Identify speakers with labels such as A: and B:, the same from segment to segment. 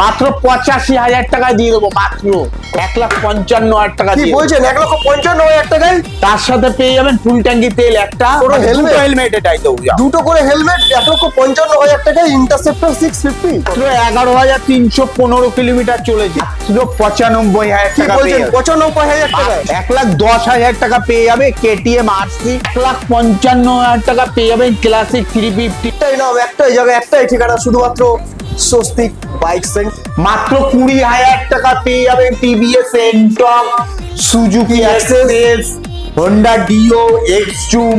A: মাত্র পঁচাশি হাজার টাকায় দিয়ে দেবো মাত্র এক লাখ পঞ্চান্ন হাজার টাকা দিয়ে
B: বলছেন? এক লক্ষ পঞ্চান্ন হাজার টাকায়?
A: তার সাথে পেয়ে যাবেন ফুল ট্যাঙ্কি তেল একটা
B: helmet?
A: হেলমেট এটাই দেবো
B: দুটো করে হেলমেট এক লক্ষ পঞ্চান্ন হাজার টাকায় ইন্টারসেপ্টর সিক্স ফিফটি
A: এগারো হাজার তিনশো পনেরো কিলোমিটার চলেছে। পঁচানব্বই হাজার টাকা।
B: পঁচানব্বই হাজার টাকা
A: এক লাখ দশ হাজার টাকা পেয়ে যাবে কেটিএম আরসি এক লাখ পঞ্চান্ন হাজার টাকা পেয়ে যাবেন ক্লাসিক থ্রি ফিফটি
B: একটাই নাম একটাই জায়গা একটাই ঠিকানা শুধুমাত্র স্বস্তিক বাইক সেন্ট।
A: মাত্র কুড়ি হাজার টাকা পেয়ে যাবেন TVS Ntorq Suzuki Access Honda Dio X Zoom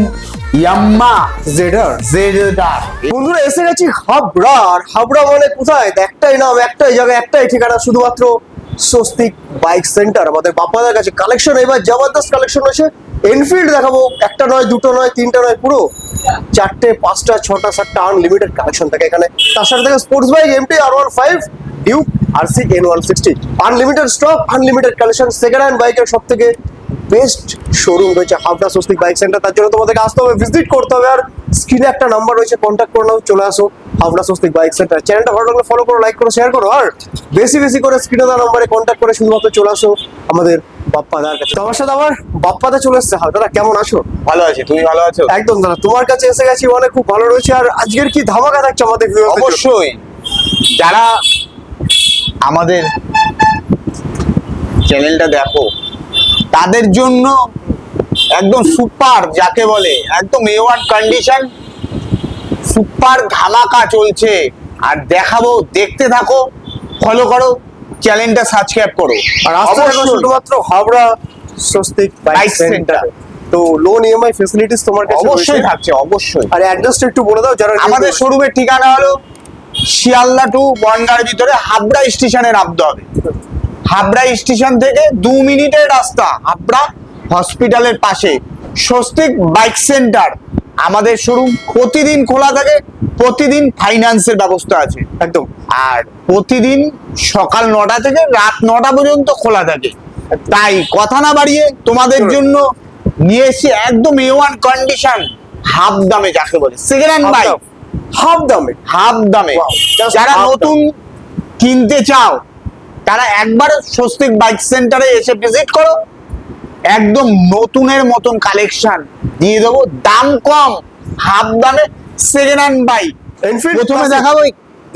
A: Yamaha
B: জেডার
A: জেডার
B: বন্ধুরা, এসে গেছি হাবড়া হাবড়া মানে কোথায়? একটাই নাম, একটাই জায়গা, একটাই ঠিকানা, শুধুমাত্র স্বস্তিক বাইক সেন্টার। আমাদের বাপ্পাদের কাছে কালেকশন এবার জবরদস্ত কালেকশন আছে এনফিল্ড দেখাবো। একটা নয়, দুটো নয়, তিনটা নয়, পুরো চারটে, পাঁচটা, ছটা, সাতটা আনলিমিটেড কালেকশন থাকে এখানে। তার সাথে থাকে sports bike MT R one five Duke R C N one sixty unlimited stock unlimited collection second hand বাইকের সব থেকে বেস্ট শোরুম রয়েছে হাবড়া স্বস্তিক বাইক সেন্টার। তার জন্য তোমাদেরকে আসতে হবে ভিজিট করতে হবে। আর স্ক্রিনে একটা নাম্বার রয়েছে কন্ট্যাক্ট করে নাও, চলে আসো। হাবড়া স্বস্তিক বাইক সেন্টার চ্যানেলটা ভালো লাগলে ফলো করো লাইক করো শেয়ার করো। আর বেশি বেশি করে স্ক্রিনে দেওয়া নাম্বারে কন্ট্যাক্ট করে শুধুমাত্র চলে আসো আমাদের বাপ্পাদার কাছে। তোমার সাথে আমার বাপ্পাদা চলে এসছে। হাল দাদা কেমন আছো?
A: ভালো আছি তুমি ভালো আছো?
B: একদম দাদা তোমার কাছে এসে গেছি মানে খুব ভালো রয়েছে। আর আজকের কি ধামাকা থাকছে আমাদের
A: অবশ্যই। যারা আমাদের চ্যানেলটা দেখো তাদের জন্য একদম সুপার যাকে বলে একদম এ ওয়ান কন্ডিশন সুপার ধামাকা চলছে। আর দেখাবো দেখতে থাকো ফলো করো চ্যানেলটা সাবস্ক্রাইব করো।
B: আর আসতে থাকো শুধুমাত্র হাবড়া স্বস্তিক বাইক সেন্টার তো লোন ইএমআই ফেসিলিটিস তোমার কাছে
A: অবশ্যই থাকছে অবশ্যই।
B: আর অ্যাড্রেসটা একটু বলে দাও যারা
A: আমাদের শোরুমের ঠিকানা হলো শিয়ালদা টু বনগার ভিতরে হাবড়া স্টেশনে নামতে হবে হাবড়া স্টেশন থেকে দু মিনিটের রাস্তা হাবড়া হসপিটালের পাশে। স্বস্তিক বাইক সেন্টার আমাদের শোরুম প্রতিদিন খোলা থাকে প্রতিদিন ফাইন্যান্সের ব্যবস্থা আছে
B: একদম।
A: আর প্রতিদিন সকাল নটা থেকে রাত নটা পর্যন্ত খোলা থাকে। তাই কথা না বাড়িয়ে তোমাদের জন্য নিয়ে এসে একদম এ ওয়ান কন্ডিশন হাফ দামে যাকে বলে। সেকেন্ড হ্যান্ড বাইক
B: হাফ দামে।
A: হাফ দামে। যারা নতুন কিনতে চাও তারা একবার স্বস্তিক বাইক সেন্টারে এসে ভিজিট করো। একদম নতুনের মতন কালেকশন দিয়ে দেবো দাম কম হাফ দামে সেকেন্ড হ্যান্ড বাইক প্রথমে দেখাবো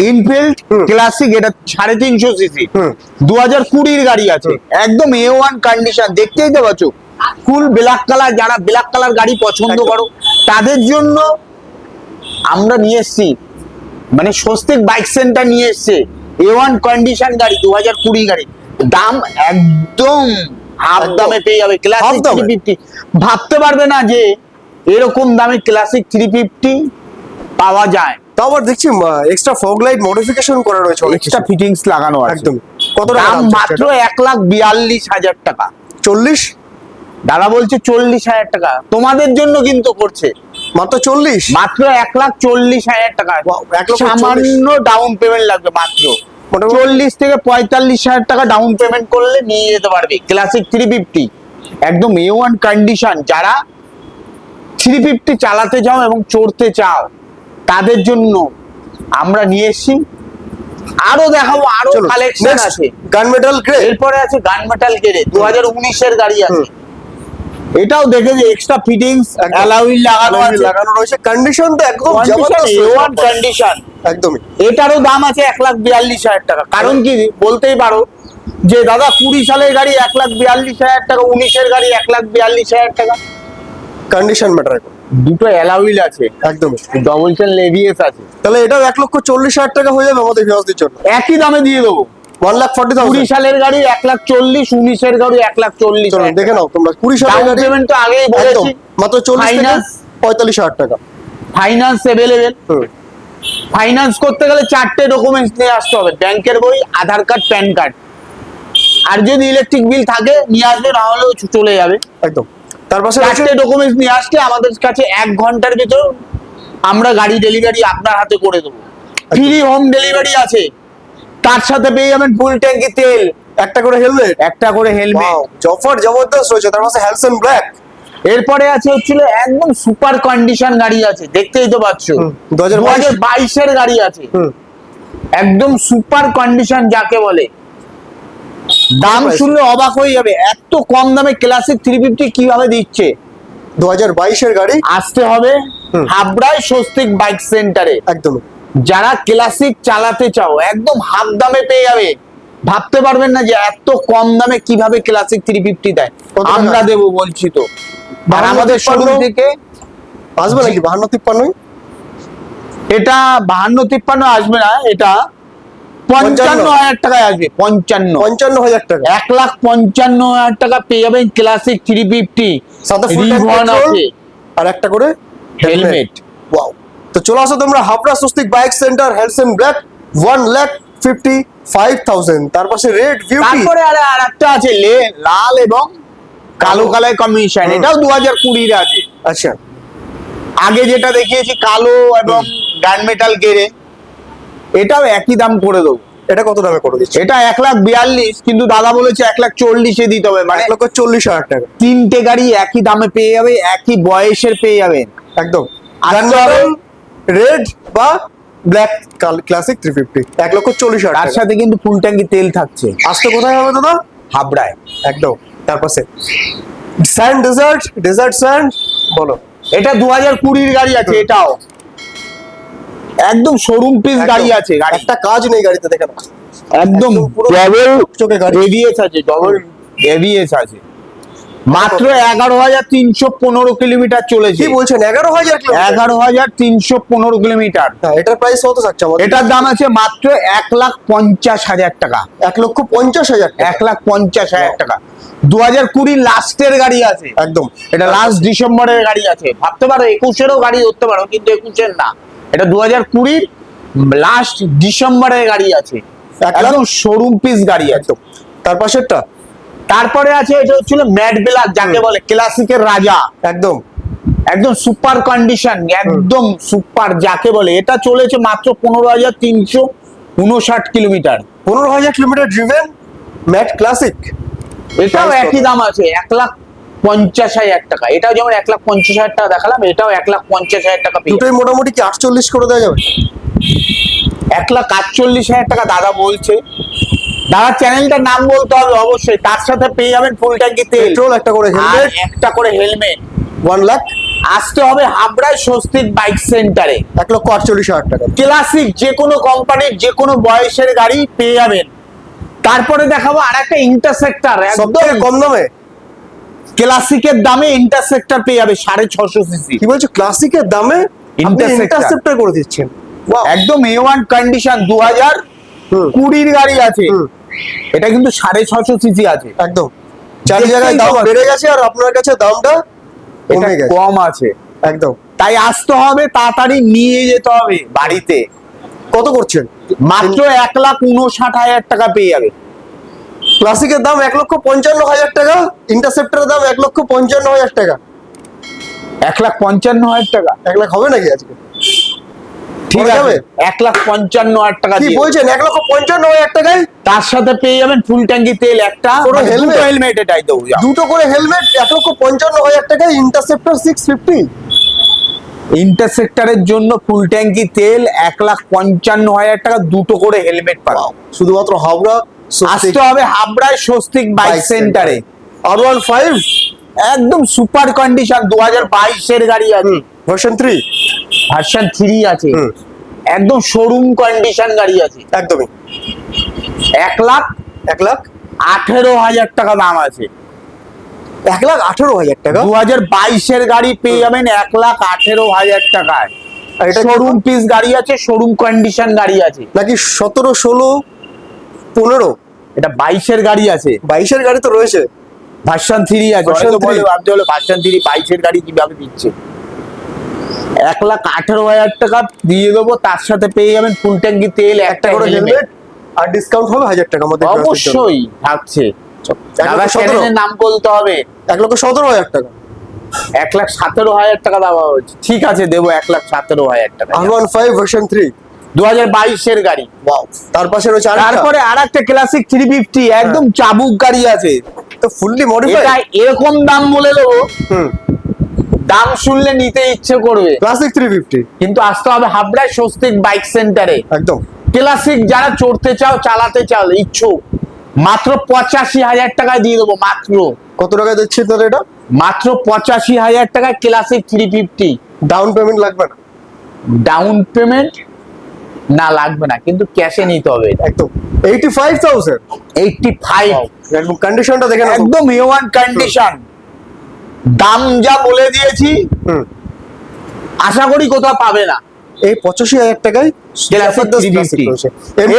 A: ইনফিল্ড ক্লাসিক এটা সাড়ে তিনশো সিসি। দু হাজার কুড়ির গাড়ি আছে। একদম এ ওয়ান কন্ডিশন দেখতেই তো পাচ্ছ। ফুল ব্ল্যাক কালার যারা ব্ল্যাক কালার গাড়ি পছন্দ করো তাদের জন্য আমরা নিয়ে এসছি মানে স্বস্তিক বাইক সেন্টার নিয়ে এসছে। এ ওয়ান কন্ডিশন গাড়ি দু হাজার কুড়ি গাড়ি। দাম একদম হাফ দামে পেয়ে যাবে ক্লাসিক? থ্রি ফিফটি ভাবতে পারবে না যে এরকম দামে ক্লাসিক থ্রি ফিফটি পাওয়া যায়।
B: তাও আবার দেখছি এক্সট্রা ফগ লাইট মডিফিকেশন করা রয়েছে
A: এক্সট্রা ফিটিংস লাগানো আছে।
B: একদম। কত টাকা
A: দাম মাত্র এক লাখ বিয়াল্লিশ হাজার টাকা।
B: চল্লিশ?
A: দাদা বলছে চল্লিশ হাজার টাকা। তোমাদের জন্য কিন্তু করছে।
B: মাত্র চল্লিশ?
A: মাত্র এক লাখ চল্লিশ হাজার টাকা। সামান্য ডাউন পেমেন্ট লাগবে মাত্র। চল্লিশ থেকে পঁয়তাল্লিশ হাজার টাকা ডাউন পেমেন্ট করলে নিয়ে যেতে পারবে। ক্লাসিক থ্রি ফিফটি একদম এ ওয়ান কন্ডিশন যারা থ্রি ফিফটি চালাতে চাও এবং চড়তে চাও তাদের জন্য আমরা নিয়ে এসেছি। আরও দেখাবো
B: আরও
A: কালেকশন আছে।
B: গান মেটাল গ্রে
A: এরপরে আছে গান মেটাল গেরে দু হাজার উনিশের গাড়ি আছে। এটাও দেখে যে এক্সট্রা ফিটিংস অ্যালাউইল লাগানো আছে।
B: লাগানো রয়েছে। কন্ডিশন তো একদম জবরদস্ত।
A: ওয়ান কন্ডিশন
B: একদমই।
A: এটারও দাম আছে এক লাখ বিয়াল্লিশ হাজার টাকা। কারণ কি বলতেই পারো যে দাদা কুড়ি সালের গাড়ি এক লাখ বিয়াল্লিশ হাজার টাকা উনিশের গাড়ি এক লাখ বিয়াল্লিশ হাজার টাকা।
B: কন্ডিশন ম্যাটার
A: দুটো অ্যালাউইল আছে।
B: একদমই।
A: ডবল চেন লেভিএস আছে।
B: তাহলে এটাও এক লক্ষ চল্লিশ হাজার টাকা হয়ে যাবে আমাদের ভিউয়ারদের জন্য।
A: একই দামে দিয়ে দেবো।
B: ওয়ান লাখ ফর্টি
A: কুড়ি সালের গাড়ি এক লাখ চল্লিশ উনিশের গাড়ি এক লাখ চল্লিশ।
B: দেখে নাও তোমরা কুড়ি সালের
A: ডাউন
B: গাড়ি
A: পেমেন্ট তো আগেই
B: একদম
A: বলেছি।
B: মাত্র চল্লিশ থেকে পঁয়তাল্লিশ হাজার টাকা।
A: ফাইন্যান্স অ্যাভেলেবেল ফাইন্যান্স করতে গেলে চারটে ডকুমেন্টস নিয়ে আসতে হবে। ব্যাংকের বই আধার কার্ড প্যান কার্ড। আর যদি ইলেকট্রিক বিল থাকে নিয়ে আসবে না হলেও চলে যাবে।
B: একদম। তার পাশে
A: চারটে ডকুমেন্টস নিয়ে আসলে আমাদের কাছে এক ঘণ্টার ভিতর আমরা গাড়ি ডেলিভারি আপনার হাতে করে দেবো। ফ্রি হোম ডেলিভারি আছে। তার সাথে পেয়ে যাবেন ফুল ট্যাঙ্কি তেল।
B: একটা করে হেলমেট।
A: একটা করে হেলমেট।
B: জফার জবরদস্ত রয়েছে তার পাশে হ্যালসন ব্ল্যাক।
A: এরপরে আছে হচ্ছিল একদম সুপার কন্ডিশন গাড়ি আছে দেখতেই তো পাচ্ছ।
B: হুম, 2022
A: বাইশের গাড়ি আছে। একদম সুপার কন্ডিশন যাকে বলে। দাম শুনলে অবাক হয়ে যাবে এত কম দামে ক্লাসিক থ্রি ফিফটি কীভাবে দিচ্ছে?
B: দু হাজার বাইশের গাড়ি।
A: আসতে হবে হাবড়ায় স্বস্তিক বাইক সেন্টারে।
B: একদমই
A: যারা ক্লাসিক চালাতে চাও একদম হাফ দামে পেয়ে যাবে। ভাবতে পারবেন না যে এত কম দামে কীভাবে ক্লাসিক থ্রি ফিফটি দেয়। আমরা দেবো বলছি তো। আর আমাদের
B: তিপ্পান্ন?
A: শোরুম থেকে
B: আসবে নাকি? বাহান্ন তিপ্পান্নই
A: এটা বাহান্ন তিপ্পান্ন আসবে না এটা পঞ্চান্ন। হাজার টাকায় আসবে। পঞ্চান্ন।
B: পঞ্চান্ন হাজার টাকা।
A: এক লাখ পঞ্চান্ন হাজার টাকা পেয়ে যাবেন ক্লাসিক থ্রি ফিফটি
B: আর একটা করে
A: হেলমেট
B: ওয়াও তো চলে আসো তোমরা Habra Swastik bike centre handsome black one lakh fifty five thousand তার পাশে রেড বিউটি
A: তারপরে আর আর একটা আছে লে লাল এবং কালো কালার
B: কমিশন
A: এটাও দু হাজার কুড়ির আছে।
B: আচ্ছা।
A: আগে যেটা দেখিয়েছি কালো এবং গান মেটাল গেরে এটাও একই দাম করে দেবো।
B: এটা কত দামে করে দিচ্ছে
A: এটা এক লাখ বিয়াল্লিশ কিন্তু দাদা বলেছে এক লাখ চল্লিশে দিতে হবে। মানে
B: এক লক্ষ চল্লিশ হাজার টাকা।
A: তিনটে গাড়ি একই দামে পেয়ে যাবে একই বয়সের পেয়ে যাবেন
B: একদম।
A: হবে।
B: রেড বা ব্ল্যাক ক্লাসিক থ্রি ফিফটি এক লক্ষ চল্লিশ হাজার
A: তার সাথে কিন্তু ফুল ট্যাঙ্কি তেল থাকছে।
B: আসতে কোথায় হবে দাদা?
A: হাবড়ায়।
B: একদম তার পাশে স্যান্ড ডেজার্ট ডেজার্ট স্যান্ড বলো।
A: এটা দু হাজার কুড়ির গাড়ি আছে এটাও। একদম শোরুম পিস গাড়ি আছে
B: একটা কাজ নেই গাড়িতে দেখে নাও।
A: একদম ডবল
B: চোখে গাড়ি।
A: এবিএস আছে ডবল এবিএস আছে। মাত্র এগারো হাজার তিনশো পনেরো কিলোমিটার চলেছে।
B: কি বলছেন? এগারো হাজার
A: এগারো হাজার তিনশো পনেরো কিলোমিটার।
B: হ্যাঁ এটার প্রাইস কত থাকছে
A: এটার দাম আছে মাত্র এক লাখ পঞ্চাশ হাজার টাকা।
B: এক লক্ষ পঞ্চাশ হাজার
A: এক লাখ পঞ্চাশ হাজার টাকা। দু হাজার কুড়ি লাস্টের গাড়ি আছে।
B: একদম।
A: এটা লাস্ট ডিসেম্বরের গাড়ি আছে। ভাবতে পারো একুশেরও গাড়ি ধরতে পারো কিন্তু একুশের না। এটা দু হাজার কুড়ির লাস্ট ডিসেম্বরের গাড়ি আছে।
B: এক
A: একদম শোরুম পিস গাড়ি আছে।
B: একদম। তার পাশেরটা?
A: তারপরে আছে এটা হচ্ছিল ম্যাট বেলার যাকে বলে ক্লাসিকের রাজা।
B: একদম।
A: একদম সুপার কন্ডিশন একদম সুপার যাকে বলে। এটা চলেছে মাত্র পনেরো হাজার তিনশো উনষাট কিলোমিটার।
B: পনেরো হাজার কিলোমিটার ড্রিভেন ম্যাট ক্লাসিক।
A: এটাও একই দাম আছে এক লাখ পঞ্চাশ হাজার টাকা। এটাও যেমন এক লাখ পঞ্চাশ হাজার টাকা দেখালাম এটাও এক লাখ পঞ্চাশ হাজার টাকা
B: দুটোই মোটামুটি কি আটচল্লিশ করে দেওয়া যাবে?
A: এক লাখ আটচল্লিশ হাজার টাকা দাদা বলছে। দাদা চ্যানেলটার নাম বলতে হবে অবশ্যই। তার সাথে পেয়ে যাবেন ফুল ট্যাঙ্কি তেল।
B: পেট্রোল একটা করে হেলমেট
A: একটা করে হেলমেট
B: ওয়ান লাখ
A: আসতে হবে হাবড়ায় স্বস্তিক বাইক সেন্টারে
B: এক লক্ষ আটচল্লিশ হাজার টাকা।
A: ক্লাসিক যে কোনো কোম্পানির যে কোনো বয়সের গাড়ি পেয়ে যাবেন। তারপরে দেখাবো আর একটা ইন্টারসেক্টর একদম
B: কম দামে?
A: ক্লাসিকের দামে ইন্টারসেক্টর পেয়ে যাবে সাড়ে ছশো সিসি
B: কি বলছো ক্লাসিকের দামে। ইন্টারসেপ্টার করে দিচ্ছেন!
A: একদম এ ওয়ান কন্ডিশন দু হাজার কুড়ির গাড়ি আছে। এটা কিন্তু সাড়ে ছশো সিসি আছে।
B: একদম। চার জায়গায় দাম বেড়ে গেছে আর আপনার কাছে দামটা কমে গেছে।
A: কম আছে।
B: একদম।
A: তাই আসতে হবে তাড়াতাড়ি নিয়ে যেতে হবে বাড়িতে।
B: কত করছেন?
A: মাত্র এক লাখ উনষাট হাজার টাকা পেয়ে যাবে।
B: ক্লাসিকের দাম এক লক্ষ পঞ্চান্ন হাজার টাকা ইন্টারসেপ্টারের দাম এক লক্ষ পঞ্চান্ন হাজার টাকা।
A: এক লাখ পঞ্চান্ন হাজার টাকা।
B: এক লাখ হবে নাকি আজকে?
A: ঠিক আছে। এক লাখ পঞ্চান্ন হাজার টাকা
B: কি বলছেন? এক লক্ষ পঞ্চান্ন হাজার টাকায়
A: তার সাথে পেয়ে যাবেন ফুল ট্যাঙ্কি তেল একটা মানে
B: helmet?
A: দুটো হেলমেট এটাই দেবো।
B: দুটো করে হেলমেট এক লক্ষ পঞ্চান্ন হাজার টাকায় ইন্টারসেপ্টার সিক্স ফিফটি
A: ইন্টারসেক্টরের জন্য ফুল ট্যাঙ্কি তেল এক লাখ পঞ্চান্ন হাজার টাকা দুটো করে হেলমেট পাও
B: শুধুমাত্র হাওড়া
A: আসতে হবে হাবড়ায় স্বস্তিক বাইক সেন্টারে
B: আর ওয়ান ফাইভ
A: একদম সুপার কন্ডিশন দু হাজার বাইশের গাড়ি আছে।
B: ভার্সন থ্রি
A: ভার্সন থ্রি আছে। একদম শোরুম কন্ডিশন গাড়ি আছে।
B: একদমই।
A: এক লাখ
B: এক লাখ?
A: আঠেরো হাজার টাকা দাম আছে।
B: এক লাখ আঠেরো হাজার টাকা?
A: দু হাজার বাইশের গাড়ি পেয়ে যাবেন এক লাখ আঠেরো হাজার টাকায়। শোরুম পিস গাড়ি আছে শোরুম কন্ডিশন গাড়ি আছে।
B: নাকি সতেরো ষোলো পনেরো?
A: এটা বাইশের গাড়ি আছে।
B: বাইশের গাড়ি তো রয়েছে।
A: ভার্সন থ্রি আছে। ভার্সন থ্রি বাইশের গাড়ি কীভাবে দিচ্ছে? এক লাখ আঠেরো হাজার টাকা দিয়ে দেবো তার সাথে পেয়ে যাবেন ফুল ট্যাঙ্কি তেল
B: একটা করে
A: হেলমেট।
B: আর ডিসকাউন্ট হবে হাজার টাকা আমাদের।
A: অবশ্যই থাকছে। নাম বলতে হবে।
B: এক লক্ষ সতেরো হাজার টাকা।
A: এক লাখ সতেরো হাজার টাকা দেওয়া হচ্ছে ঠিক আছে দেবো এক লাখ সতেরো হাজার টাকা।
B: ওয়ান ফাইভ ভার্সন থ্রি
A: দু হাজার বাইশের গাড়ি।
B: তার পাশে রয়েছে
A: তারপরে আর একটা ক্লাসিক থ্রি ফিফটি একদম চাবুক গাড়ি আছে।
B: তো ফুললি মডিফাইড
A: এটা এরকম দাম বলে দেবো।
B: হুম।
A: দাম শুনলে নিতে ইচ্ছে করবে।
B: ক্লাসিক থ্রি ফিফটি
A: কিন্তু আসতে হবে হাবড়ায় স্বস্তিক বাইক সেন্টারে।
B: একদম।
A: ক্লাসিক যারা চড়তে চাও চালাতে চাও ইচ্ছুক মাত্র পঁচাশি হাজার টাকায় দিয়ে দেবো মাত্র।
B: কত টাকা দিচ্ছি তাহলে এটা?
A: মাত্র পঁচাশি হাজার টাকায় Classic three fifty
B: down payment লাগবে না?
A: ডাউন পেমেন্ট না লাগবে না কিন্তু ক্যাশে নিতে হবে
B: একদম। Eighty five thousand
A: eighty five
B: কন্ডিশনটা দেখেন
A: একদম এ ওয়ান কন্ডিশন দাম যা বলে দিয়েছি আশা করি কোথাও পাবে না।
B: এই পঁচাশি হাজার টাকায়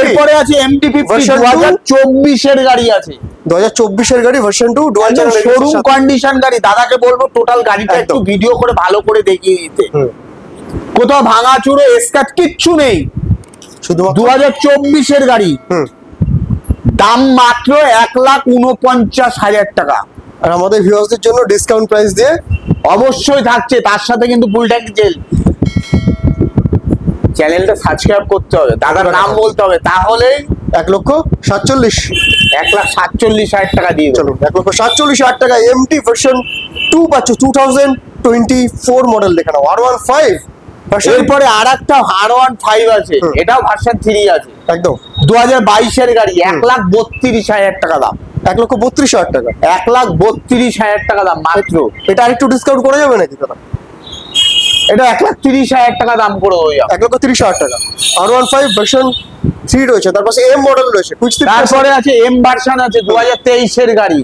A: এরপরে আছে এমটি ফিফটি দু হাজার চব্বিশের গাড়ি আছে।
B: দু হাজার চব্বিশের গাড়ি version two dual channel
A: showroom condition গাড়ি? দাদাকে বলব টোটাল গাড়িটা একটু ভিডিও করে ভালো করে দেখিয়ে দিতে। কোথাও ভাঙা চুরো কিচ্ছু নেই।
B: শুধুমাত্র
A: দু হাজার চব্বিশের গাড়ি। দাম মাত্র এক লাখ উনপঞ্চাশ হাজার টাকা।
B: আর আমাদের ভিউয়ার্সদের জন্য ডিসকাউন্ট প্রাইস দিয়ে
A: অবশ্যই থাকছে। তার সাথে কিন্তু ফুল ট্যাঙ্ক জেল চ্যানেলটা সাবস্ক্রাইব করতে হবে দাদার নাম বলতে হবে তাহলেই
B: এক লক্ষ সাতচল্লিশ।
A: এক লাখ সাতচল্লিশ হাজার টাকা দিয়ে
B: চলুন এক লক্ষ সাতচল্লিশ হাজার টাকা এমটি ভার্সন টু পাচ্ছ two thousand twenty four model দেখে নাও আর ওয়ান ফাইভ
A: এরপরে আর একটা আর ওয়ান ফাইভ আছে। এটাও ভার্সন থ্রি আছে।
B: একদম।
A: দু হাজার বাইশের গাড়ি এক লাখ বত্রিশ হাজার টাকা দাম।
B: এক লক্ষ বত্রিশ হাজার টাকা।
A: এক লাখ বত্রিশ হাজার টাকা দাম মাত্র।
B: এটা আরেকটু ডিসকাউন্ট করা যাবে নাকি দাদা?
A: এটা এক লাখ তিরিশ হাজার টাকা দাম করে হয়ে যাবে
B: এক লক্ষ তিরিশ হাজার টাকা। R one five version three রয়েছে তার পাশে এম মডেল রয়েছে
A: তারপরে আছে এম ভার্সন আছে দু হাজার তেইশের গাড়ি।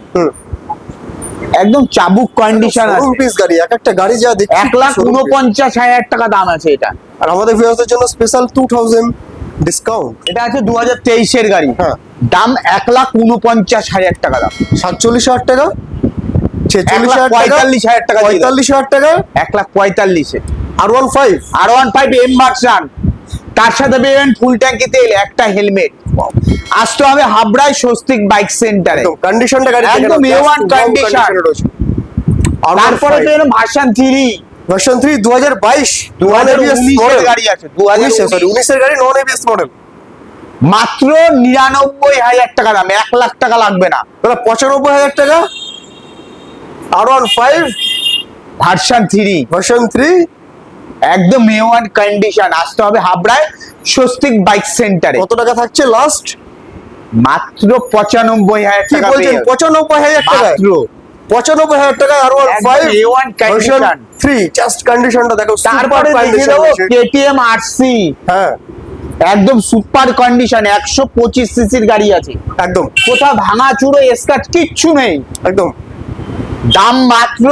A: একদম চাবুক কন্ডিশন আছে।
B: পিস গাড়ি এক একটা গাড়ি যা দেখছি
A: এক লাখ উনপঞ্চাশ হাজার টাকা দাম আছে এটা।
B: আর আমাদের ভিউয়ারদের জন্য স্পেশাল টু থাউজেন্ড ডিসকাউন্ট
A: এটা আছে দু হাজার তেইশের গাড়ি।
B: হ্যাঁ।
A: দাম এক লাখ উনপঞ্চাশ হাজার টাকা দাম।
B: সাতচল্লিশ হাজার টাকা? ছেচল্লিশ হাজার
A: পঁয়তাল্লিশ হাজার টাকা।
B: পঁয়তাল্লিশ হাজার টাকা?
A: এক লাখ পঁয়তাল্লিশে।
B: R one five?
A: R one five M version তার সাথে পেবেন ফুল ট্যাঙ্কি তেল একটা হেলমেট আসতে হবে হাবড়ায় স্বস্তিক বাইক সেন্টারে
B: কন্ডিশনটা গাড়ি
A: একদম A1 condition। তারপরে পেবেন ভার্সন থ্রি
B: ভার্সন থ্রি দু হাজার বাইশ
A: দু হাজার উনিশের গাড়ি আছে। দু হাজার
B: সরি উনিশের গাড়ি নন এবিএস মডেল
A: মাত্র নিরানব্বই হাজার টাকা দাম এক লাখ টাকা লাগবে না।
B: তাহলে পঁচানব্বই হাজার টাকা R one five
A: version three
B: version three
A: একদম এ ওয়ান কন্ডিশন আসতে হবে হাবড়ায় স্বস্তিক বাইক সেন্টারে
B: কত টাকা থাকছে লাস্ট
A: মাত্র পঁচানব্বই হাজার
B: কি
A: টাকা
B: বলছেন। পঁচানব্বই হাজার টাকা
A: মাত্র।
B: পঁচানব্বই হাজার টাকা R one five
A: A1 condition।
B: Three just কন্ডিশনটা দেখো
A: তারপরে
B: super
A: দেখে দেবো কেটিএম আরসি
B: হ্যাঁ।
A: একদম সুপার কন্ডিশন একশো পঁচিশ সিসির গাড়ি আছে।
B: একদম।
A: কোথাও ভাঙা চুরো স্কাচ কিচ্ছু নেই।
B: একদম।
A: দাম মাত্র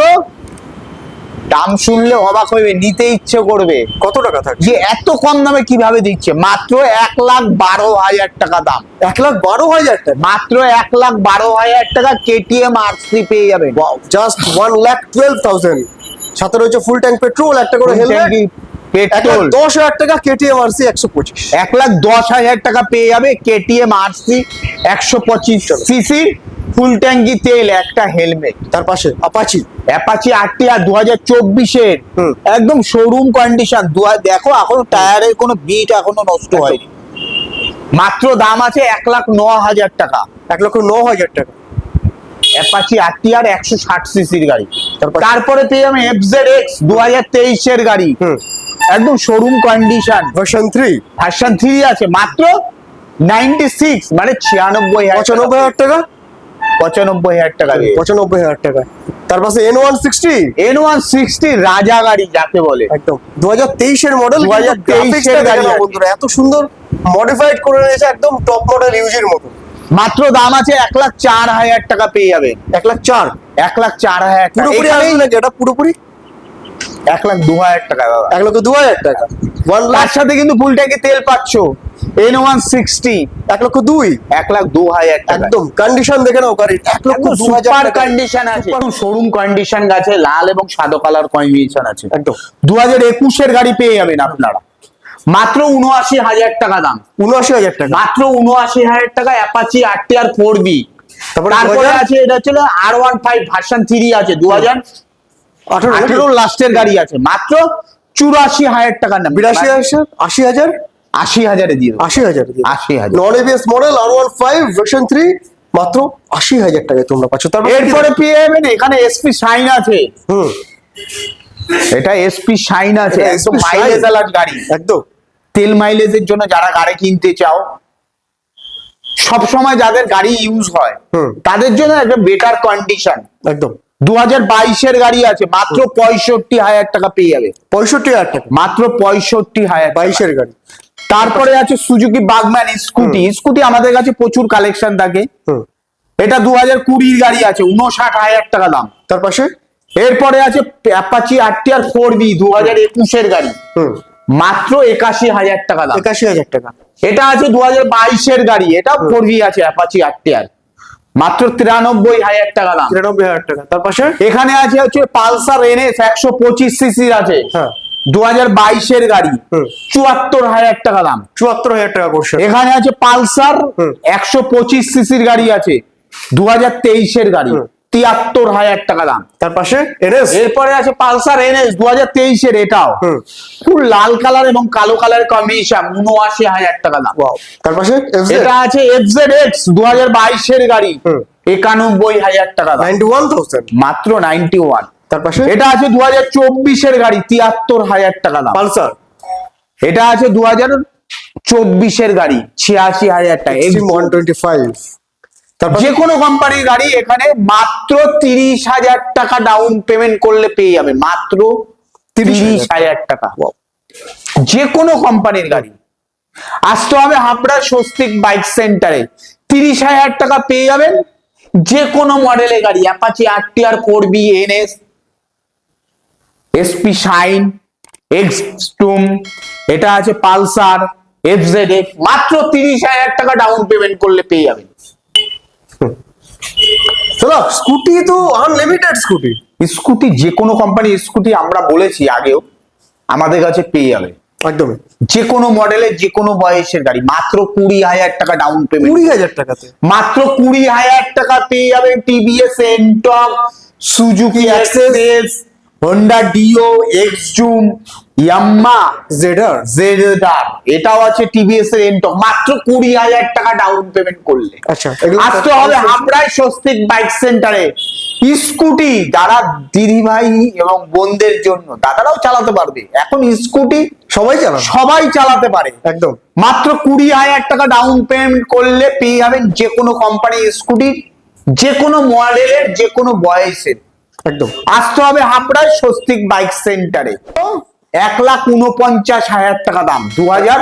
A: দাম শুনলে অবাক হইবে নিতে ইচ্ছে করবে।
B: কত টাকা থাকছে?
A: যে এত কম দামে কীভাবে দিচ্ছে? মাত্র এক লাখ বারো হাজার টাকা দাম।
B: এক লাখ বারো হাজার টাকা?
A: মাত্র এক লাখ বারো হাজার টাকা কেটিএম আরসি পেয়ে যাবে
B: just one lakh twelve thousand সাথে রয়েছে ফুল ট্যাঙ্ক পেট্রোল একটা করে হেলমেট
A: পেট্রোল
B: দশ হাজার টাকা কেটিএম আর সি একশো পঁচিশ।
A: এক লাখ দশ হাজার টাকা পেয়ে যাবে কেটিএম আরসি একশো পঁচিশ সিসি ফুল ট্যাঙ্কি তেল একটা হেলমেট
B: তার পাশে আপাচি
A: অ্যাপাচি আরটিআর দু হাজার চব্বিশের। একদম শোরুম কন্ডিশন দেখো এখনও টায়ারের কোনো বিট এখনও নষ্ট হয়নি। মাত্র দাম আছে এক লাখ ন হাজার টাকা।
B: এক লক্ষ ন হাজার টাকা।
A: অ্যাপাচি আরটিআর একশো ষাট সিসির গাড়ি।
B: তারপর?
A: তারপরে পেয়ে যাবে এফজেড এক্স দু হাজার তেইশের গাড়ি। একদম showroom condition
B: version three
A: version three আছে। মাত্র নাইনটি সিক্স মানে ছিয়ানব্বই
B: পঁচানব্বই হাজার টাকা।
A: পঁচানব্বই হাজার টাকা
B: পঁচানব্বই হাজার টাকা। তার পাশে N one sixty
A: N one sixty রাজা গাড়ি যাকে বলে।
B: একদম। দু হাজার তেইশের মডেল
A: 2023 এর গাড়ি
B: বন্ধুরা। এত সুন্দর মডিফাইড করে নিয়েছে একদম টপ মডেল ইউজের মতো।
A: মাত্র দাম আছে এক লাখ চার হাজার টাকা পেয়ে যাবে।
B: এক লাখ চার।
A: এক লাখ চার হাজার
B: পুরোপুরি
A: এখানেই
B: আসবে নাকি এটা পুরোপুরি?
A: এক লাখ দু হাজার টাকা দাদা।
B: এক লক্ষ দু হাজার টাকা। ওয়ান লাখ
A: সাথে কিন্তু ফুল ট্যাঙ্কি তেল পাচ্ছ। এন ওয়ান সিক্সটি
B: এক লক্ষ দুই।
A: এক লাখ দু হাজার
B: একদম কন্ডিশন দেখে নাও গাড়ির এক লক্ষ দু হাজার
A: কন্ডিশন আছে। শোরুম কন্ডিশন আছে লাল এবং সাদা কালার কম্বিনেশন আছে।
B: একদম।
A: দু হাজার একুশের গাড়ি পেয়ে যাবেন আপনারা। মাত্র উনআশি হাজার টাকা দাম।
B: উনআশি হাজার টাকা।
A: মাত্র উনআশি হাজার টাকা Apache RT R four V
B: তারপরে
A: তারপরে
B: 2000?
A: আছে এটা হচ্ছে R one five version three আছে দু হাজার
B: আঠেরো
A: লাস্টের গাড়ি আছে। মাত্র চুরাশি হাজার টাকা না
B: বিরাশি হাজার আশি হাজার।
A: আশি হাজারে দিয়ে
B: আশি হাজার
A: আশি হাজার।
B: Non ABS model R one five version three মাত্র আশি হাজার টাকায় তোমরা পাচ্ছ। তারপর
A: এরপরে পেয়ে যাবেন এখানে এসপি শাইন আছে।
B: হুম।
A: এটা এসপি শাইন আছে একদম মাইলেজ। অ্যালার্ট গাড়ি।
B: একদম।
A: তেল মাইলেজের জন্য যারা গাড়ি কিনতে চাও সব সময় যাদের গাড়ি ইউজ হয়। তাদের জন্য একটা বেটার কন্ডিশন
B: একদম।
A: দু হাজার বাইশের গাড়ি আছে মাত্র পঁয়ষট্টি হাজার টাকা পেয়ে যাবে।
B: পঁয়ষট্টি হাজার টাকা।
A: মাত্র পঁয়ষট্টি হাজার
B: বাইশের গাড়ি।
A: তারপরে আছে সুজুকি বাগম্যান স্কুটি। স্কুটি আমাদের কাছে প্রচুর কালেকশন থাকে। এটা দু হাজার কুড়ির গাড়ি আছে উনষাট হাজার টাকা দাম।
B: তার পাশে?
A: এরপরে আছে অ্যাপাচি আরটিআর ফোর বি দু হাজার একুশের গাড়ি। মাত্র একাশি হাজার টাকা দাম।
B: একাশি হাজার টাকা।
A: এটা আছে দু হাজার বাইশের গাড়ি এটা ফোর বি আছে অ্যাপাচি আরটিআর মাত্র তিরানব্বই হাজার টাকা দাম।
B: তিরানব্বই হাজার টাকা। তার পাশে?
A: এখানে আছে হচ্ছে পালসার এনএস একশো পঁচিশ সিসির আছে।
B: হ্যাঁ।
A: দু হাজার বাইশের গাড়ি চুয়াত্তর হাজার টাকা দাম।
B: চুয়াত্তর হাজার টাকা করছে
A: এখানে আছে পালসার একশো পঁচিশ সিসির গাড়ি আছে দু হাজার তেইশের গাড়ি তিয়াত্তর হাজার টাকা দাম।
B: তার পাশে এনএস।
A: এরপরে আছে পালসার এনএস দু হাজার তেইশের এটাও। ফুল লাল কালার এবং কালো কালার কম্বিনেশন উনআশি হাজার টাকা দাম।
B: তার পাশে
A: এটা আছে এফজেড এক্স দু হাজার বাইশের গাড়ি একানব্বই হাজার টাকা দাম।
B: Ninety one thousand.
A: মাত্র নাইনটি ওয়ান।
B: তার পাশে?
A: এটা আছে দু হাজার চব্বিশের গাড়ি তিয়াত্তর হাজার টাকা দাম।
B: পালসার।
A: এটা আছে দু হাজার চব্বিশের গাড়ি ছিয়াশি হাজার টাকা।
B: ওয়ান টোয়েন্টি ফাইভ
A: যে কোনো কোম্পানির গাড়ি এখানে মাত্র তিরিশ হাজার টাকা ডাউন পেমেন্ট করলে পেয়ে যাবে মাত্র তিরিশ হাজার টাকা। যে কোনো কোম্পানির গাড়ি। আসতে হবে হাবড়া স্বস্তিক বাইক সেন্টারে। তিরিশ হাজার টাকা পেয়ে যাবেন যে কোনো মডেলের গাড়ি Apache R T R four V NS SP Shine Xtreme এটা আছে পালসার এফজেড এক্স মাত্র তিরিশ হাজার টাকা ডাউন পেমেন্ট করলে পেয়ে যাবেন।
B: স্কুটি তো আনলিমিটেড স্কুটি।
A: স্কুটি যে কোনো কোম্পানির স্কুটি আমরা বলেছি আগেও আমাদের কাছে পেয়ে যাবে।
B: একদমই।
A: যে কোনো মডেলের যে কোনো বয়সের গাড়ি মাত্র কুড়ি হাজার টাকা ডাউন পেমেন্ট
B: কুড়ি হাজার টাকাতে?
A: মাত্র কুড়ি হাজার টাকা পেয়ে যাবেন TVS Ntorq Suzuki Access Honda Dio X Zoom Yamaha
B: জেডার
A: জেডার এটাও আছে টিভিএস এর এন্টক মাত্র কুড়ি হাজার টাকা ডাউন পেমেন্ট করলে।
B: আচ্ছা
A: আসতে হবে হাবড়ায় স্বস্তিক বাইক সেন্টারে স্কুটি যারা দিদিভাই এবং বোনদের জন্য দাদারাও চালাতে পারবে। এখন স্কুটি
B: সবাই চালান
A: সবাই চালাতে পারে।
B: একদম।
A: মাত্র কুড়ি হাজার টাকা ডাউন পেমেন্ট করলে পেয়ে যাবেন যে কোনো কোম্পানির স্কুটি যে কোনো মডেলের যে কোনো বয়সের।
B: একদম।
A: আসতে হবে হাবড়ায় স্বস্তিক বাইক সেন্টারে। এক লাখ উনপঞ্চাশ হাজার টাকা দাম দু হাজার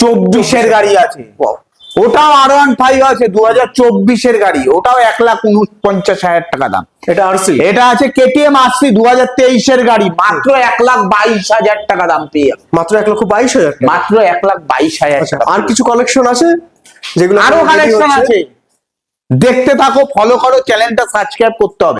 A: চব্বিশের গাড়ি আছে। ওটাও আর ওয়ান ফাইভ আছে দু হাজার চব্বিশের গাড়ি ওটাও এক লাখ উনপঞ্চাশ হাজার টাকা দাম।
B: এটা আরসি
A: এটা আছে কেটিএম আসছি দু হাজার তেইশের গাড়ি মাত্র এক লাখ বাইশ হাজার টাকা দাম পেয়ে
B: মাত্র এক লক্ষ বাইশ হাজার
A: মাত্র এক লাখ বাইশ হাজার
B: আচ্ছা
A: টাকা।
B: আর কিছু কালেকশন আছে? যেগুলো আরও
A: কালেকশন আছে। দেখতে থাকো ফলো করো চ্যানেলটা সাবস্ক্রাইব করতে হবে।